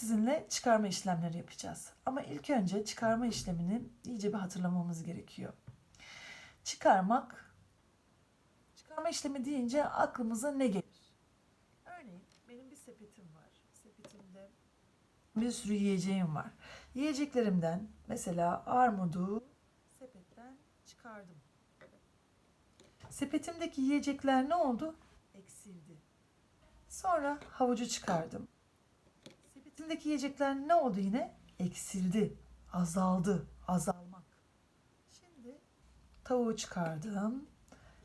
sizinle çıkarma işlemleri yapacağız. Ama ilk önce çıkarma işlemini iyice bir hatırlamamız gerekiyor. Çıkarmak, çıkarma işlemi deyince aklımıza ne gelir? Örneğin benim bir sepetim var. Sepetimde bir sürü yiyeceğim var. Yiyeceklerimden mesela armudu sepetten çıkardım. Sepetimdeki yiyecekler ne oldu? Eksildi. Sonra havucu çıkardım. Sepetimdeki yiyecekler ne oldu yine? Eksildi, azaldı, azalmak. Şimdi tavuğu çıkardım.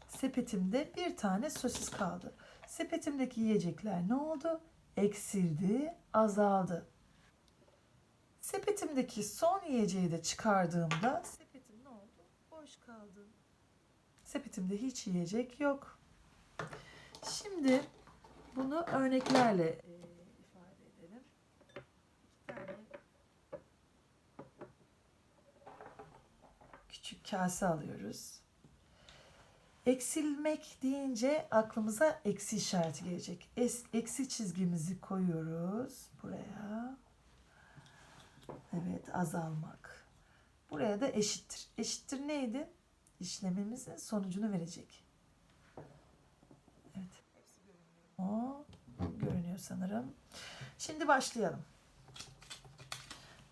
Sepetimde bir tane sosis kaldı. Sepetimdeki yiyecekler ne oldu? Eksildi, azaldı. Sepetimdeki son yiyeceği de çıkardığımda sepetim ne oldu? Boş kaldı. Sepetimde hiç yiyecek yok. Şimdi bunu örneklerle e. Tane küçük kase alıyoruz. Eksilmek deyince aklımıza eksi işareti gelecek. Es, eksi çizgimizi koyuyoruz buraya. Evet azalmak. Buraya da eşittir. Eşittir neydi? İşlemimizin sonucunu verecek. Evet. O görünüyor sanırım. Şimdi başlayalım.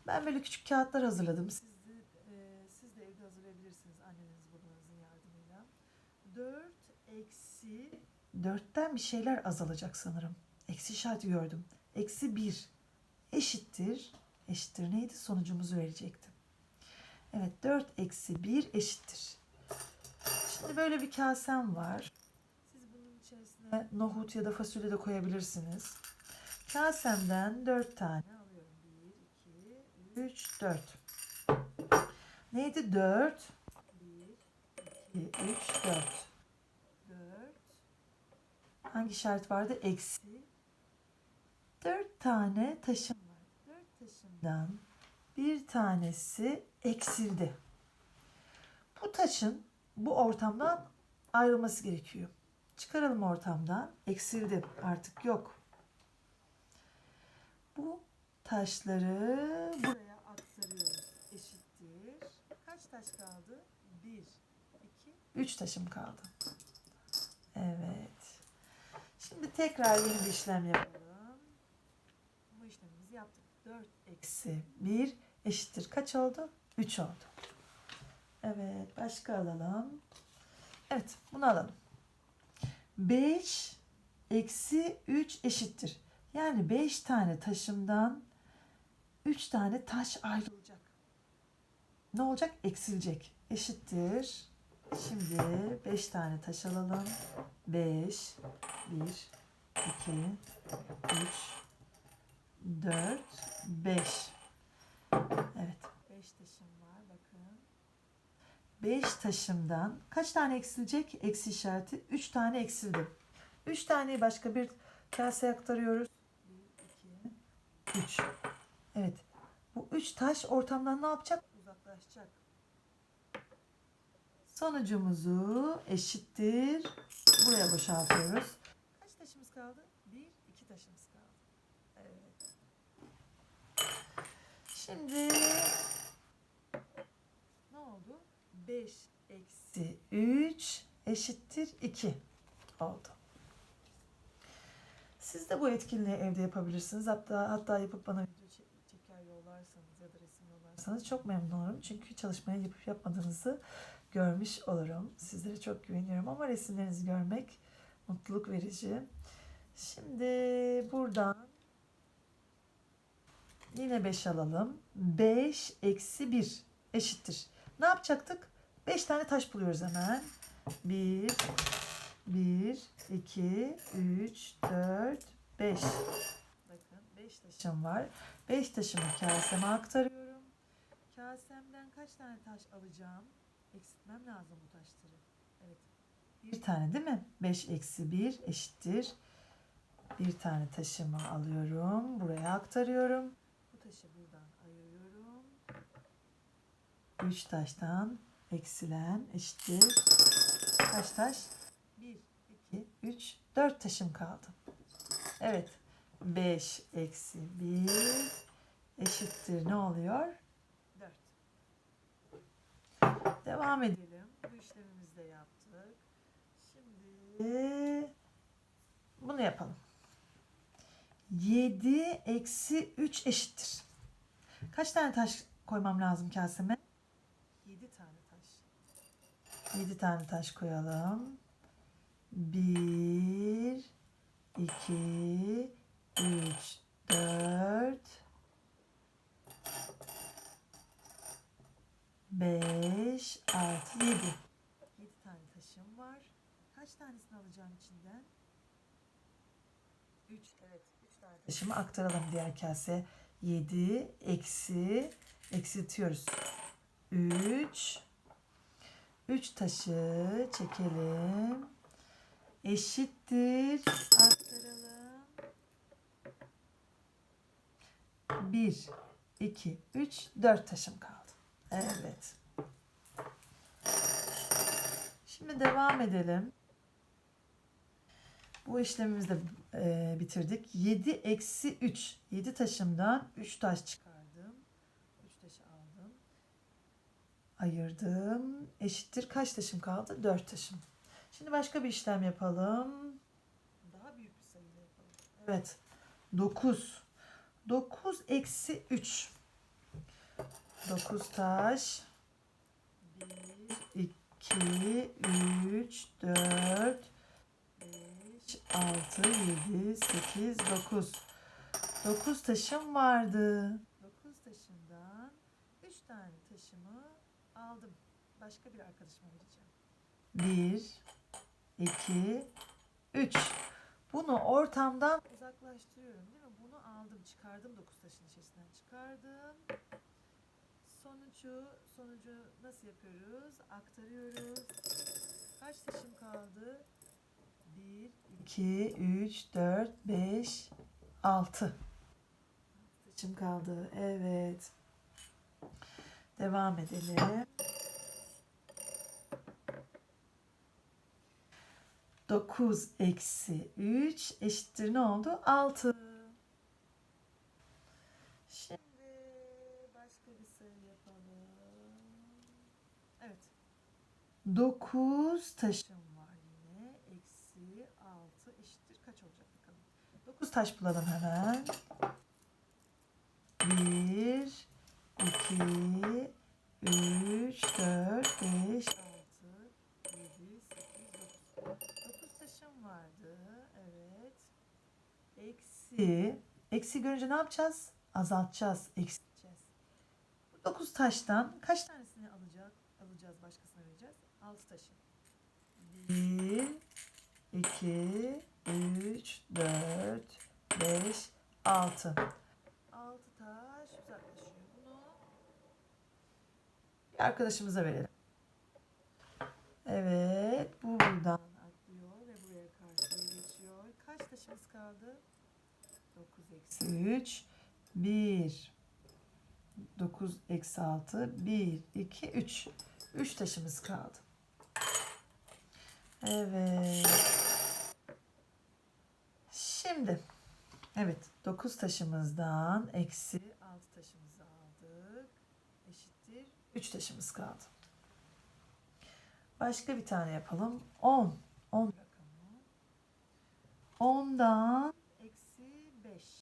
Ben böyle küçük kağıtlar hazırladım. Siz de, e, siz de evde hazırlayabilirsiniz anneniz babanızın yardımıyla. 4 eksi 4'ten bir şeyler azalacak sanırım. Eksi işareti gördüm. Eksi 1 eşittir. Eşittir neydi? Sonucumuzu verecekti. Evet 4 eksi 1 eşittir. Şimdi böyle bir kasem var. Siz bunun içerisine nohut ya da fasulye de koyabilirsiniz. Kasemden 4 tane alıyorum. 1, 2, 3, 4. Neydi 4? 1, 2, 3, 4. 4. Hangi işaret vardı? Eksi. 4 tane taşım var. 4 taşımdan bir tanesi eksildi. Bu taşın bu ortamdan ayrılması gerekiyor. Çıkaralım ortamdan. Eksildi. Artık yok. Bu taşları buraya aktarıyoruz. Eşittir. Kaç taş kaldı? 1, 2, 3 taşım kaldı. Evet. Şimdi tekrar yeni bir işlem yapalım. Bu işlemimizi yaptık. 4 eksi 1 eşittir. Kaç oldu? 3 oldu. Evet. Başka alalım. Evet. Bunu alalım. 5 eksi 3 eşittir. Yani 5 tane taşımdan 3 tane taş ayrılacak. Ne olacak? Eksilecek. Eşittir. Şimdi 5 tane taş alalım. 5, 1, 2, 3, 4, 5. Evet. 5 taşım var bakın. 5 taşımdan kaç tane eksilecek? Eksi işareti 3 tane eksildi. 3 taneyi başka bir kaseye aktarıyoruz. 1, 2, 3. Evet. Bu 3 taş ortamdan ne yapacak? Uzaklaşacak. Sonucumuzu eşittir. Buraya boşaltıyoruz. Kaç taşımız kaldı? 1, 2 taşımız kaldı. Evet. Şimdi ne oldu? 5 eksi 3 eşittir 2 oldu. Siz de bu etkinliği evde yapabilirsiniz. Hatta hatta yapıp bana çeker yollarsanız ya da resim yollarsanız çok memnun olurum. Çünkü çalışmayı yapıp yapmadığınızı görmüş olurum. Sizlere çok güveniyorum ama resimlerinizi görmek mutluluk verici. Şimdi buradan yine 5 alalım. 5 eksi 1 eşittir. Ne yapacaktık? 5 tane taş buluyoruz hemen. 1, 1, 2, 3, 4, 5. Bakın 5 taşım var. 5 taşımı kaseme aktarıyorum. Kasemden kaç tane taş alacağım? Eksiltmem lazım bu taşları. Evet. Bir tane değil mi? 5 eksi 1 eşittir. Bir tane taşımı alıyorum. Buraya aktarıyorum. Bu taşı buradan ayırıyorum. 3 taştan eksilen eşittir. Kaç taş? 1, 2, 3, 4 taşım kaldı. Evet. 5 eksi 1 eşittir ne oluyor? 4. Devam edelim. Bu işlemimizi de yaptık. Şimdi bunu yapalım. 7 eksi 3 eşittir. Kaç tane taş koymam lazım kaseme? 7 tane taş. 7 tane taş koyalım. 1 2 3 4 5 6 7 7 tane taşım var. Kaç tanesini alacağım içinden? 3 evet 3 tane taşımı aktaralım diğer kase. 7 eksi eksiltiyoruz. 3 3 taşı çekelim. Eşittir. Aktaralım. 1 2 3 4 taşım kaldı. Evet. Şimdi devam edelim. Bu işlemimizi de e, bitirdik. 7 eksi 3. 7 taşımdan 3 taş çıkardım. 3 taşı aldım. Ayırdım. Eşittir. Kaç taşım kaldı? 4 taşım. Şimdi başka bir işlem yapalım. Daha büyük bir sayıyla yapalım. Evet. 9. 9 eksi 3. 9 taş. 1, 2, 3, 4, 5, 6, 7, 8, 9. 9 taşım vardı. 9 taşımdan 3 tane taşımı aldım. Başka bir arkadaşıma vereceğim. 1, 2, 3. Bunu ortamdan uzaklaştırıyorum değil mi? Aldım, çıkardım 9 taşın içerisinden çıkardım. Sonucu, sonucu nasıl yapıyoruz? Aktarıyoruz. Kaç taşım kaldı? 1, 2, 3, 4, 5, 6. Taşım kaldı. Evet. Devam edelim. 9 eksi 3 eşittir ne oldu? 6. Şimdi başka bir sayı yapalım. Evet. 9 taşım var yine. Eksi 6 eşittir kaç olacak bakalım. 9 taş bulalım hemen. 1, 2, 3, 4, 5, 6, 7, 8, 9. 9 taşım vardı. Evet. Eksi. Eksi görünce ne yapacağız? Azaltacağız. Eksilteceğiz. Bu 9 taştan kaç başkasına 6 taşı. 1, 2, 3, 4, 5, 6. 6 taş uzaklaşıyor. Bunu bir arkadaşımıza verelim. Evet, bu buradan atlıyor ve buraya karşıya geçiyor. Kaç taşımız kaldı? 9 eksi 3, 1, 9 eksi 6, 1, 2, 3. 3 taşımız kaldı. Evet. Şimdi, evet 9 taşımızdan eksi 6 taşımızı aldık. Eşittir 3 taşımız kaldı. Başka bir tane yapalım. 10. 10 rakamı. 10'dan eksi 5.